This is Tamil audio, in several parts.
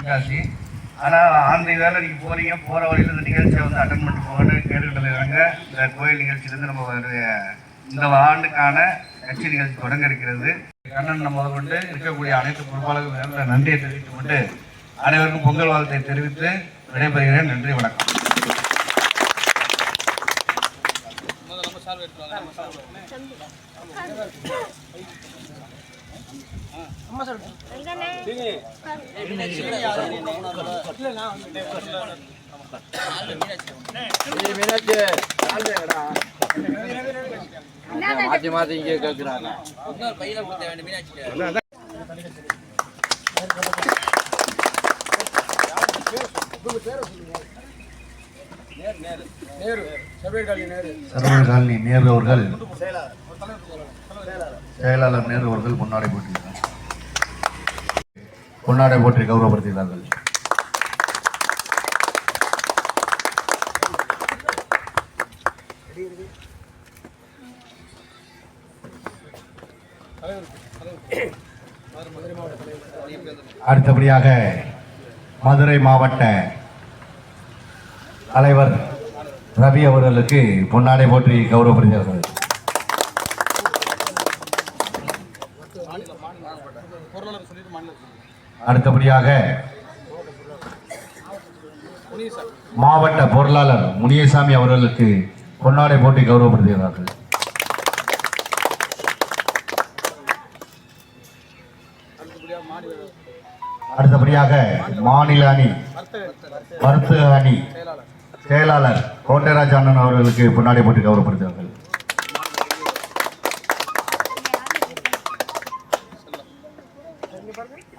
தென்காசி ஆனால் ஆந்தை வேலை நீங்கள் போகிறீங்க போகிற வழியில் இந்த நிகழ்ச்சியை வந்து அட்டன் பண்ணிட்டு போகணும்னு கேட்டுக்கிட்டு இந்த கோயில் நிகழ்ச்சியிலேருந்து நம்ம ஒரு இந்த ஆண்டுக்கான கட்சி நிகழ்ச்சி தொடங்க இருக்கிறது. கண்ணன் நம்ம கொண்டு இருக்கக்கூடிய அனைத்து பொறுப்பாளர்கள் நன்றியை தெரிவித்துக் கொண்டு அனைவருக்கும் பொங்கல் வாழ்த்தை தெரிவித்து விடைபெறுகிறேன். நன்றி வணக்கம். மாத்தி மாத்தி இங்கே கேட்கிறாங்க காலனி நேரு அவர்கள். செயலாளர் நேரு அவர்கள் பொன்னாடை போட்டிருக்கிறார் பொன்னாடை போற்றி கௌரவப்படுத்துகிறார்கள் அடுத்தபடியாக மதுரை மாவட்ட தலைவர் ரவி அவர்களுக்கு பொன்னாடை போற்றி கௌரவப்படுகிறார்கள் அடுத்தபடியாக மாவட்ட பொருளாளர் முனியசாமி அவர்களுக்கு பொன்னாடை போட்டி கௌரவப்படுத்துகிறார்கள் அடுத்தபடியாக மாநில அணி வர்த்தக அணி செயலாளர் கோட்டராஜ் அண்ணன் அவர்களுக்கு பொன்னாடை போட்டி கௌரவப்படுத்துகிறார்கள்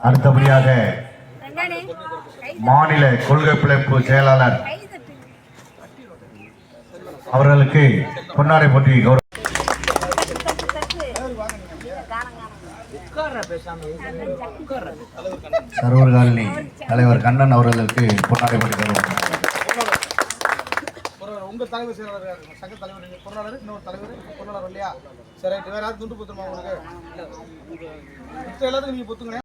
அடுத்தபடியாக மாநில கொள்கை பிழைப்பு செயலாளர் அவர்களுக்கு பொன்னாடை போட்டி கௌரவ சர்வர்காலினி தலைவர் கண்ணன் அவர்களுக்கு பொன்னாடை போட்டி கௌரவம் உங்கள் உங்க தலைவர் செயலாளர் சங்க தலைவர் பொருளாளர் இன்னொரு தலைவர் பொருளாளர் இல்லையா? சரி வேறு யாரும் துண்டு புத்துமா உங்களுக்கு? மிச்ச எல்லாத்துக்கும் நீங்க புத்துங்க